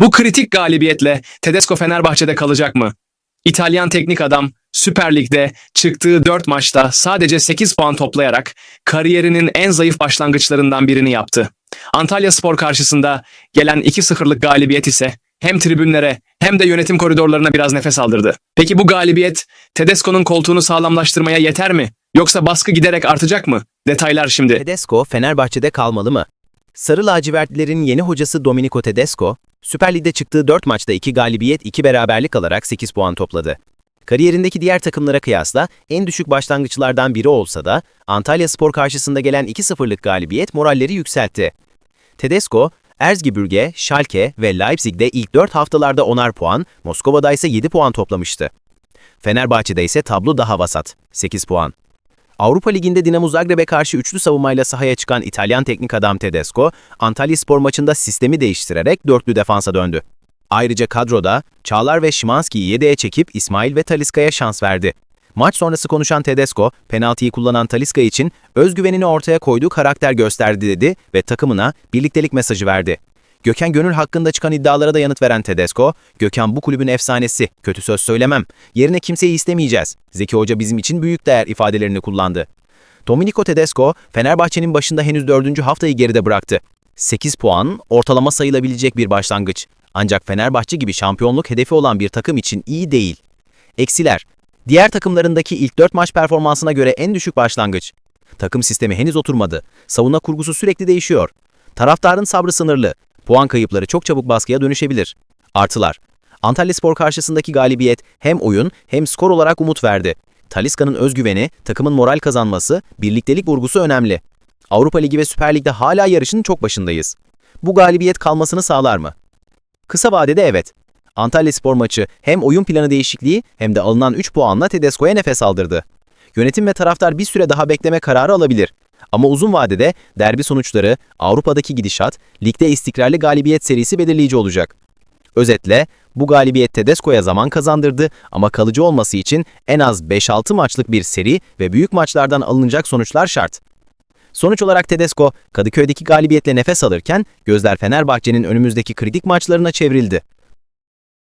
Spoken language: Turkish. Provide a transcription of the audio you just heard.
Bu kritik galibiyetle Tedesco Fenerbahçe'de kalacak mı? İtalyan teknik adam Süper Lig'de çıktığı 4 maçta sadece 8 puan toplayarak kariyerinin en zayıf başlangıçlarından birini yaptı. Antalya Spor karşısında gelen 2-0'lık galibiyet ise hem tribünlere hem de yönetim koridorlarına biraz nefes aldırdı. Peki bu galibiyet Tedesco'nun koltuğunu sağlamlaştırmaya yeter mi? Yoksa baskı giderek artacak mı? Detaylar şimdi. Tedesco Fenerbahçe'de kalmalı mı? Sarı lacivertlilerin yeni hocası Domenico Tedesco, Süper Lig'de çıktığı 4 maçta 2 galibiyet 2 beraberlik alarak 8 puan topladı. Kariyerindeki diğer takımlara kıyasla en düşük başlangıçlardan biri olsa da Antalya Spor karşısında gelen 2-0'lık galibiyet moralleri yükseltti. Tedesco, Erzgebirge, Schalke ve Leipzig'de ilk 4 haftalarda 10'ar puan, Moskova'da ise 7 puan toplamıştı. Fenerbahçe'de ise tablo daha vasat, 8 puan. Avrupa Ligi'nde Dinamo Zagreb'e karşı üçlü savunmayla sahaya çıkan İtalyan teknik adam Tedesco, Antalya Spor maçında sistemi değiştirerek dörtlü defansa döndü. Ayrıca kadroda Çağlar ve Şimanski'yi yedeğe çekip İsmail ve Taliska'ya şans verdi. Maç sonrası konuşan Tedesco, penaltıyı kullanan Taliska için özgüvenini ortaya koyduğu karakter gösterdi dedi ve takımına birliktelik mesajı verdi. Gökhan Gönül hakkında çıkan iddialara da yanıt veren Tedesco, Gökhan bu kulübün efsanesi, kötü söz söylemem, yerine kimseyi istemeyeceğiz, Zeki Hoca bizim için büyük değer ifadelerini kullandı. Domenico Tedesco, Fenerbahçe'nin başında henüz dördüncü haftayı geride bıraktı. 8 puan, ortalama sayılabilecek bir başlangıç. Ancak Fenerbahçe gibi şampiyonluk hedefi olan bir takım için iyi değil. Eksiler, diğer takımlarındaki ilk 4 maç performansına göre en düşük başlangıç. Takım sistemi henüz oturmadı, savunma kurgusu sürekli değişiyor. Taraftarın sabrı sınırlı, puan kayıpları çok çabuk baskıya dönüşebilir. Artılar, Antalya Spor karşısındaki galibiyet hem oyun hem skor olarak umut verdi. Taliska'nın özgüveni, takımın moral kazanması, birliktelik vurgusu önemli. Avrupa Ligi ve Süper Lig'de hala yarışın çok başındayız. Bu galibiyet kalmasını sağlar mı? Kısa vadede evet. Antalya Spor maçı hem oyun planı değişikliği hem de alınan 3 puanla Tedesco'ya nefes aldırdı. Yönetim ve taraftar bir süre daha bekleme kararı alabilir. Ama uzun vadede derbi sonuçları, Avrupa'daki gidişat, ligde istikrarlı galibiyet serisi belirleyici olacak. Özetle, bu galibiyet Tedesco'ya zaman kazandırdı ama kalıcı olması için en az 5-6 maçlık bir seri ve büyük maçlardan alınacak sonuçlar şart. Sonuç olarak Tedesco, Kadıköy'deki galibiyetle nefes alırken gözler Fenerbahçe'nin önümüzdeki kritik maçlarına çevrildi.